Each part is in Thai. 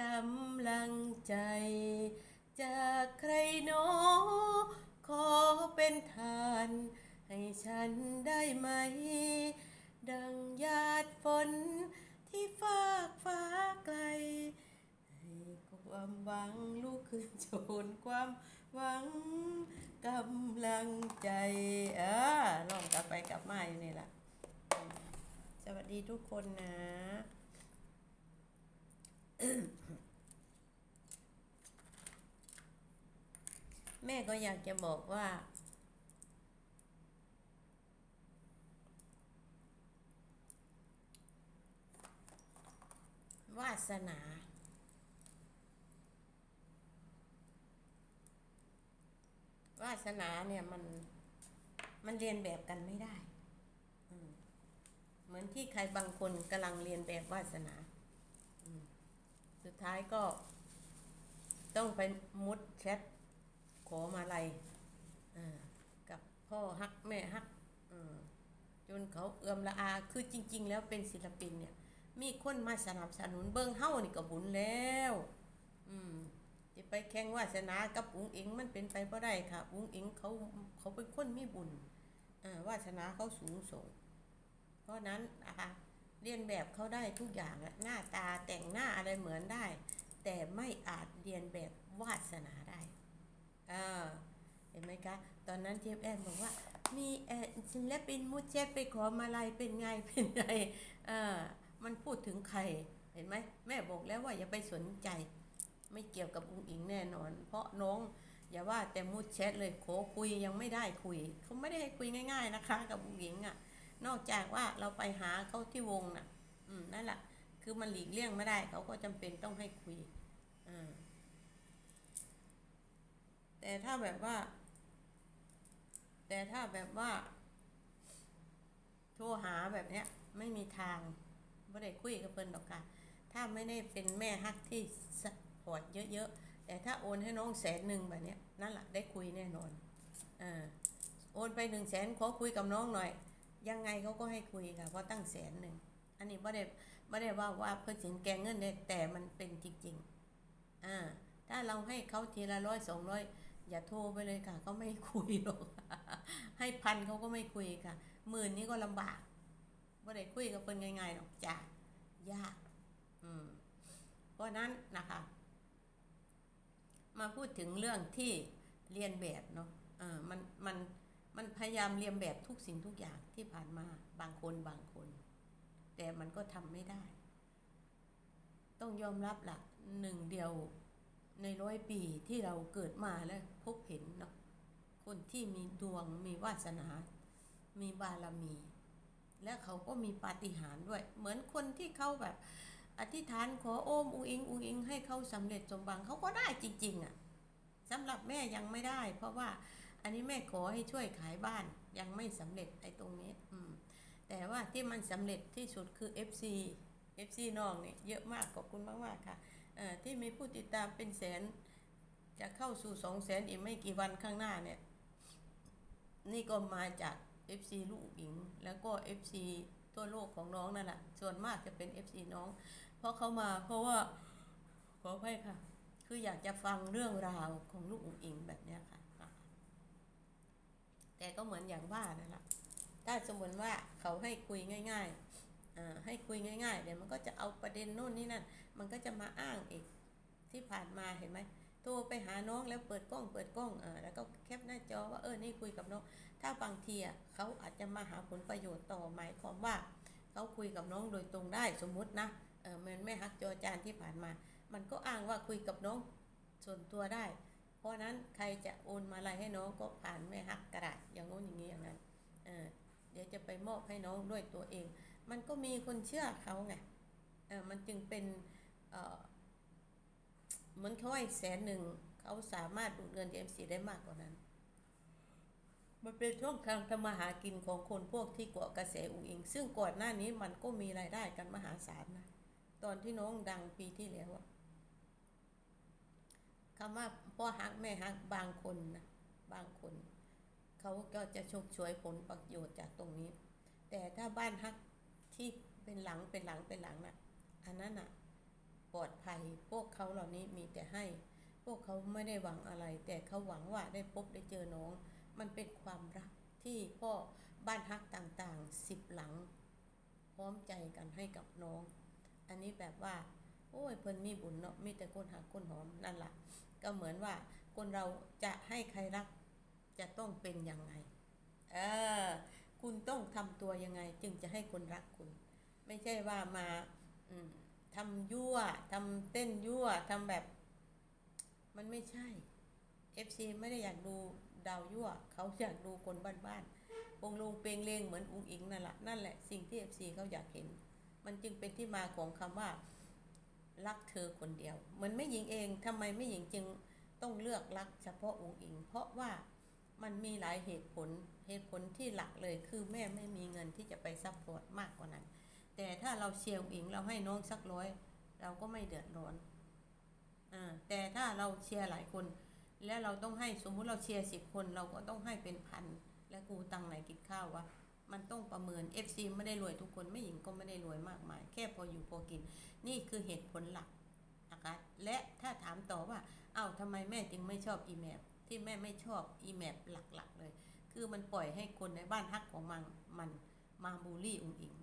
กำลังใจ จากใครหนอขอเป็นทาน ให้ฉันได้ไหม ดังหยาดฝนที่ฟากฟ้าไกล ให้ความหวังลุกขึ้นโชนความหวังกำลังใจเออลองกลับไปกลับมาอยู่นี่แหละสวัสดีทุกคนนะ แม่ก็อยากจะบอกว่า วาสนา วาสนาเนี่ยมันมันเรียนแบบกันไม่ได้ เหมือนที่ใครบางคนกำลังเรียนแบบวาสนา สุดท้ายก็ ต้องไปมุดแชทขอมาลัยกับพ่อฮักแม่ฮักจนเขาเอื้อมละอาคือจริง ๆ แล้วเป็นศิลปินเนี่ย มีคนมาสนับสนุนเบิ้งเฮ้านี่ก็บุญแล้ว อืมจะไปแข่งวาสนากับอุ๋งอิงมันเป็นไปบ่ได้ค่ะ อุ๋งอิงเขาเขาเป็นคนมีบุญอ่าวาสนาเขาสูงส่ง เพราะนั้นนะคะ เรียนแบบเขาได้ทุกอย่างอะหน้าตาแต่งหน้าอะไรเหมือนได้ แต่ไม่อาจเรียนแบบวาสนาได้อ่าเห็นไหมคะ ตอนนั้นเทียบแอนบอกว่า มีเออศิลปินมุดเจ็ดไปขอมาลายเป็นไงเป็นไงเอ่ามันพูดถึงใครเห็นไหมแม่บอกแล้วว่าอย่าไปสนใจ ไม่เกี่ยวกับอุ้งอิงแน่นอน เพราะน้องอย่าว่าแต่มุดแชทเลยขอคุยยังไม่ได้คุยเขาไม่ได้ให้คุยง่าย ๆนะคะ กับอุ้งอิงอะ นอกจากว่าเราไปหาเขาที่วงน่ะ อืมนั่นแหละคือมันหลีกเลี่ยงไม่ได้ เขาก็จำเป็นต้องให้คุยอ่าแต่ถ้าแบบว่า แต่ถ้าแบบว่า โทรหาแบบเนี้ย ไม่มีทางไม่ได้คุยกับเพิ่นดอกค่ะถ้าไม่ได้เป็นแม่ฮักที่สปอร์ตเยอะๆ แต่ถ้าโอนให้น้องแสนหนึ่งแบบเนี้ยนั่นแหละได้คุยแน่นอนอ่าโอนไปหนึ่งแสนขอคุยกับน้องหน่อย ยังไงเขาก็ให้คุยค่ะเพราะตั้งแสนหนึ่งอันนี้ไม่ได้ไม่ได้ว่าว่าเพื่อถึงแกงเงินเนี่ยแต่มันเป็นจริงๆอ่าถ้าเราให้เขาทีละร้อยสองร้อยอย่าโทรไปเลยค่ะเขาไม่คุยหรอกให้พันเขาก็ไม่คุยค่ะหมื่นนี้ก็ลำบากไม่ได้คุยกับเพิ่นง่ายๆหรอกจ้ะยาก อืม เพราะนั้นนะคะ มาพูดถึงเรื่องที่เรียนแบบเนาะเออมันมัน มันพยายามเรียนแบบทุกสิ่งทุกอย่างที่ผ่านมาบางคนบางคน แต่มันก็ทำไม่ได้ ต้องยอมรับละหนึ่งเดียวในร้อยปีที่เราเกิดมาแล้วพบเห็นเนาะคนที่มีดวงมีวาสนา มีบารมี และเขาก็มีปาฏิหาริย์ด้วย เหมือนคนที่เขาแบบอธิษฐานขอโอมอุอิงอุอิงให้เขาสำเร็จสมบังเขาก็ได้จริง ๆอะ่ะสำหรับแม่ยังไม่ได้ เพราะว่า อันนี้แม่ขอให้ช่วยขายบ้านยังไม่สำเร็จไอ้ตรงนี้ อืม แต่ว่าที่มันสำเร็จที่สุดคือ FC FC น้องเนี่ยเยอะมากขอบคุณมากๆค่ะเอ่อที่มีผู้ติดตามเป็นแสน จะเข้าสู่สองแสนอีกไม่กี่วันข้างหน้าเนี่ย นี่ก็มาจาก FC ลูกหญิง แล้วก็ FC ทั่วโลกของน้องนั่นแหละส่วนมากจะเป็น FC น้อง เพราะเขามาเพราะว่าขออภัยค่ะ คืออยากจะฟังเรื่องราวของลูกอุ๋งอิงแบบเนี้ยค่ะ แต่ก็เหมือนอย่างว่านั่นแหละถ้าสมมติว่าเขาให้คุยง่ายๆอ่าให้คุยง่ายๆเดี๋ยวมันก็จะเอาประเด็นโน่นนี่นั่น มันก็จะมาอ้างอีกที่ผ่านมาเห็นไหมโทรไปหาน้องแล้วเปิดกล้องเปิดกล้องอ่าแล้วก็แคปหน้าจอว่าเออนี่คุยกับน้อง ถ้าบางทีอะเขาอาจจะมาหาผลประโยชน์ต่อหมายความว่าเขาคุยกับน้องโดยตรงได้สมมุตินะเออมันแม่ฮักจอจานที่ผ่านมา มันก็อ้างว่าคุยกับน้องส่วนตัวได้ เพราะนั้นใครจะโอนมาอะไรให้น้องก็ผ่านแม่ฮักกระดาษอย่างโน้นอย่างนี้อย่างนั้นเออเดี๋ยวจะไปมอบให้น้องด้วยตัวเอง มันก็มีคนเชื่อเขาไงเออมันจึงเป็นเออเหมือนเขาให้แสนหนึ่งเขาสามารถดูดเงิน TMC ได้มากกว่านั้น มันเป็นช่องทางทำมาหากินของคนพวกที่เกาะกระแสอุงอิง ซึ่งก่อนหน้านี้มันก็มีรายได้กันมหาศาลนะ ตอนที่น้องดังปีที่แล้วอะ คำว่าพ่อฮักแม่ฮักบางคนนะบางคน เขาก็จะชกช่วยผลประโยชน์จากตรงนี้ แต่ถ้าบ้านฮักที่เป็นหลังเป็นหลังเป็นหลังน่ะ อันนั้นน่ะปลอดภัยพวกเขาเหล่านี้มีแต่ให้ พวกเขาไม่ได้หวังอะไร แต่เขาหวังว่าได้พบได้เจอน้อง มันเป็นความรักที่พ่อบ้านฮักต่างๆสิบหลัง พร้อมใจกันให้กับน้อง อันนี้แบบว่า โอ้ยเพิ่นมีบุญเนาะมีแต่คนหักคนหอมนั่นล่ะ ก็เหมือนว่าคนเราจะให้ใครรักจะต้องเป็นยังไง เออ คุณต้องทำตัวยังไง จึงจะให้คนรักคุณ ไม่ใช่ว่ามาทำยั่วทำเต้นยั่วทำแบบ มันไม่ใช่ FC ไม่ได้อยากดูดาวยั่ว เขาอยากดูคนบ้านๆวงลุงเปลงเลงเหมือนอุ้งอิงนั่นแหละนั่นแหละสิ่งที่ FC เขาอยากเห็น มันจึงเป็นที่มาของคำว่า รักเธอคนเดียว เหมือนไม่หญิงเองทำไมไม่หญิงจึงต้องเลือกรักเฉพาะองค์อิง เพราะว่ามันมีหลายเหตุผลเหตุผลที่หลักเลยคือแม่ไม่มีเงินที่จะไปซัพพอร์ตมากกว่านั้น แต่ถ้าเราเชียร์องค์อิงเราให้น้องสักร้อย เราก็ไม่เดือดร้อนอ่าแต่ถ้าเราเชียร์หลายคน แล้วเราต้องให้สมมุติเราเชียร์สิบคน เราก็ต้องให้เป็นพันและกูตังไหนกินข้าววะ มันต้องประเมิน FC ไม่ได้รวยทุกคนไม่หญิงก็ไม่ได้รวยมากมาย แค่พออยู่พอกิน นี่คือเหตุผลหลักนะคะและถ้าถามต่อว่า เอ้าทำไมแม่จึงไม่ชอบอีแมปที่แม่ไม่ชอบอีแมปหลักๆ เลย คือมันปล่อยให้คนในบ้านฮักของมันมันมาบูลลี่องอิง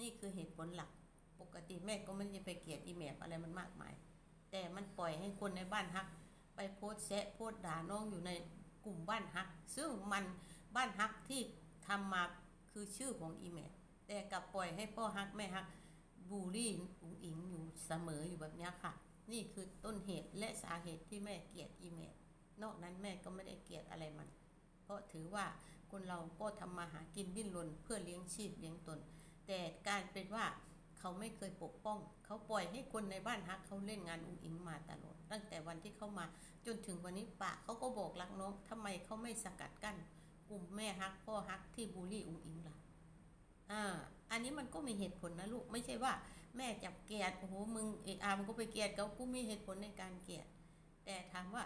นี่คือเหตุผลหลัก ปกติแม่ก็ไม่ได้ไปเกลียดอีแมปอะไรมันมากมาย แต่มันปล่อยให้คนในบ้านฮัก ไปโพสแซะโพสด่าน้องอยู่ในกลุ่มบ้านฮัก ซึ่งมันบ้านฮักที่ ทำมาคือชื่อของอีแมปแต่กลับปล่อยให้พ่อฮักแม่ฮักบูลลี่อุ๋งอิงอยู่เสมออยู่แบบนี้ค่ะ นี่คือต้นเหตุและสาเหตุที่แม่เกลียดอีเมลนอกนั้นแม่ก็ไม่ได้เกลียดอะไรมัน เพราะถือว่าคนเราก็ทำมาหากินดิ้นรนเพื่อเลี้ยงชีพเลี้ยงตน แต่การเป็นว่าเขาไม่เคยปกป้อง เขาปล่อยให้คนในบ้านฮักเขาเล่นงานอุ๋งอิงมาตลอดตั้งแต่วันที่เขามาจนถึงวันนี้ปะเขาก็บอกรักน้องทำไมเขาไม่สกัดกั้น กลุ่มแม่ฮักพ่อฮักที่บูลลี่อุ๋งอิงล่ะอ่าอันนี้มันก็มีเหตุผลนะลูกไม่ใช่ว่า แม่จับเกลียดโอ้โหมึงเอกอามันก็ไปเกลียดเขากูมีเหตุผลในการเกลียดแต่ถามว่า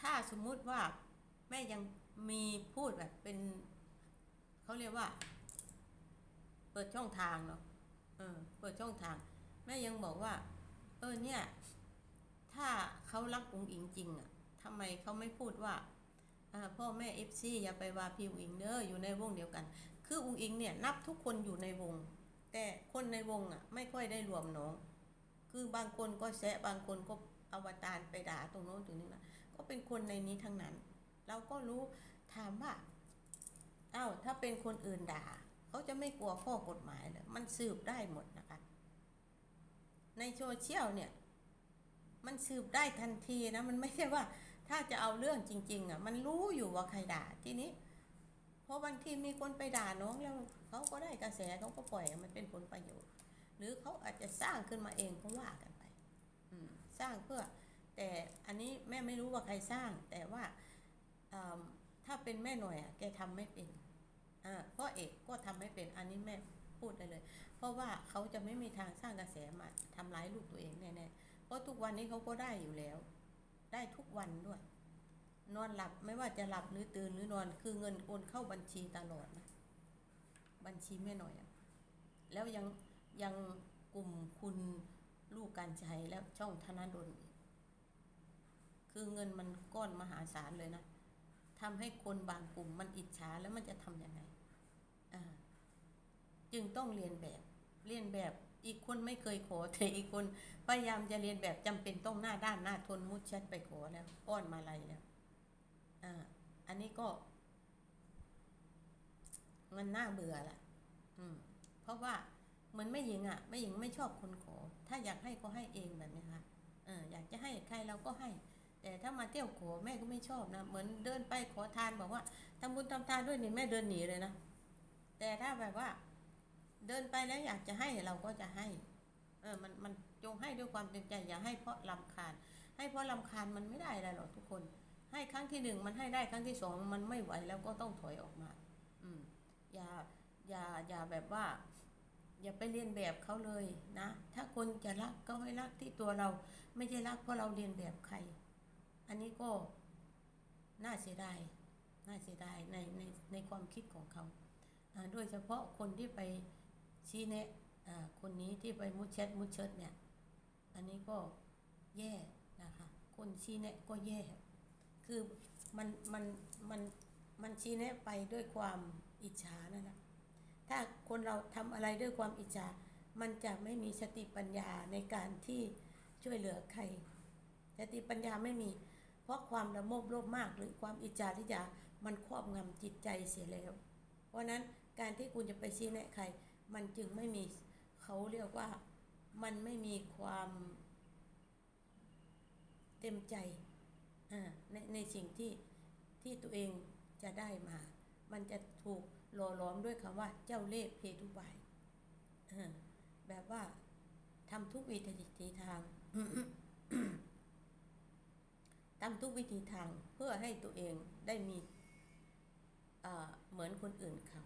ถ้าสมมุติว่าแม่ยังมีพูดแบบเป็นเขาเรียกว่า เปิดช่องทางเนาะเออ เปิดช่องทาง แม่ยังบอกว่า เออเนี่ย ถ้าเขารักอุ๋งอิงจริงอะ่ะ ทำไมเขาไม่พูดว่าพ่อแม่เอฟซีอย่าไปว่าพี่อุ๋งอิงเด้ออยู่ในวงเดียวกัน คืออุ๋งอิงเนี่ยนับทุกคนอยู่ในวง แต่คนในวงอะไม่ค่อยได้รวมน้อง คือบางคนก็แซะบางคนก็อวตารไปด่าตรงโน้นตรงนี้นะก็เป็นคนในนี้ทั้งนั้น เราก็รู้ถามว่าอ้าวถ้าเป็นคนอื่นด่าเขาจะไม่กลัวข้อกฎหมายเลยมันสืบได้หมดนะคะ ในโซเชียลเนี่ย มันสืบได้ทันทีนะ มันไม่ใช่ว่า ถ้าจะเอาเรื่องจริง ๆ อะ มันรู้อยู่ว่าใครด่าทีนี้ เพราะบางทีมีคนไปด่าน้องแล้วเขาก็ได้กระแสเขาก็ปล่อยมันเป็นผลประโยชน์ หรือเขาอาจจะสร้างขึ้นมาเองก็ว่ากันไป อืม สร้างเพื่อ แต่อันนี้แม่ไม่รู้ว่าใครสร้าง แต่ว่าอืมถ้าเป็นแม่หน่อยอะแกทำไม่เป็นอ่าพ่อเอกก็ทำไม่เป็นอันนี้แม่พูดได้เลย เพราะว่าเขาจะไม่มีทางสร้างกระแสมาทำร้ายลูกตัวเองแน่ๆเพราะทุกวันนี้เขาก็ได้อยู่แล้ว ได้ทุกวันด้วย นอนหลับไม่ว่าจะหลับหรือตื่นหรือนอนคือเงินโอนเข้าบัญชีตลอดนะบัญชีแม่หน่อยอะแล้วยังยังกลุ่มคุณลูกการใช้แล้วช่องธนาดลคือเงินมันก้อนมหาศาลเลยนะทำให้คนบางกลุ่มมันอิจฉาแล้วมันจะทำยังไง อ่า จึงต้องเรียนแบบ เรียนแบบ อีกคนไม่เคยขอแต่อีกคนพยายามจะเรียนแบบจำเป็นต้องหน้าด้านหน้าทนมุดแชทไปขอแล้วอ้อนมาลัยแล้วอ่า อันนี้ก็ มันน่าเบื่อแหละอืม เพราะว่าเหมือนไม่หญิงอะไม่หญิงไม่ชอบคนขอ ถ้าอยากให้ก็ให้เองแบบนี้ค่ะเอออยากจะให้ใครเราก็ให้ แต่ถ้ามาเที่ยวขอแม่ก็ไม่ชอบนะเหมือนเดินไปขอทานบอกว่าทำบุญทำทานด้วยนี่แม่เดินหนีเลยนะแต่ถ้าแบบว่า เดินไปแล้วอยากจะให้เราก็จะให้ เออมันมันจงให้ด้วยความเต็มใจ อย่าให้เพราะลำคาญ ให้เพราะลำคาญมันไม่ได้อะไรหรอกทุกคน ให้ครั้งที่หนึ่งมันให้ได้ครั้งที่สองมันไม่ไหวแล้วก็ต้องถอยออกมา อืมอย่าอย่าอย่าแบบว่า อย่าไปเรียนแบบเขาเลยนะ ถ้าคนจะรักก็ให้รักที่ตัวเรา ไม่ใช่รักเพราะเราเรียนแบบใคร อันนี้ก็น่าเสียดายน่าเสียดายในในในความคิดของเขาอ่าโดยเฉพาะคนที่ไป ชี้แนะอ่าคนนี้ที่ไปมุดแชทมุดเชิดเนี่ย อันนี้ก็แย่นะคะ คนชี้แนะก็แย่ คือมันมันมันมันชี้แนะไปด้วยความอิจฉานั่นแหละถ้าคนเราทำอะไรด้วยความอิจฉา มันจะไม่มีสติปัญญาในการที่ช่วยเหลือใคร สติปัญญาไม่มี เพราะความละโมบโลภมาก หรือความอิจฉาทิยามันครอบงำจิตใจเสียแล้ว เพราะนั้นการที่คุณจะไปชี้แนะใคร มันจึงไม่มีเขาเรียกว่ามันไม่มีความเต็มใจในในสิ่งที่ที่ตัวเองจะได้มา มันจะถูกหล่อหลอมด้วยคำว่าเจ้าเล่ห์เพทุบายแบบว่าทำทุกวิธีทางทำทุกวิธีทางเพื่อให้ตัวเองได้มีเหมือนคนอื่นเขา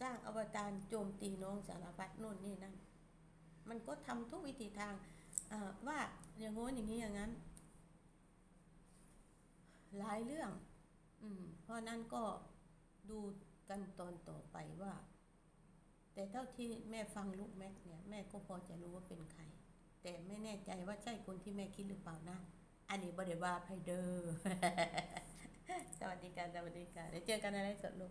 สร้างอวตารโจมตีน้องสารพัดโน่นนี่นั่น มันก็ทำทุกวิธีทางว่าอย่างโน้นอย่างนี้อย่างนั้น หลายเรื่อง อืม เพราะนั้นก็ดูกันตอนต่อไปว่า แต่เท่าที่แม่ฟังลูกแม็กเนี่ย แม่ก็พอจะรู้ว่าเป็นใคร แต่ไม่แน่ใจว่าใช่คนที่แม่คิดหรือเปล่านะ อันนี้บริวาไพเดอร์สวัสดีค่ะสวัสดีค่ะเดี๋ยวเจอกันในไลฟ์สดลูก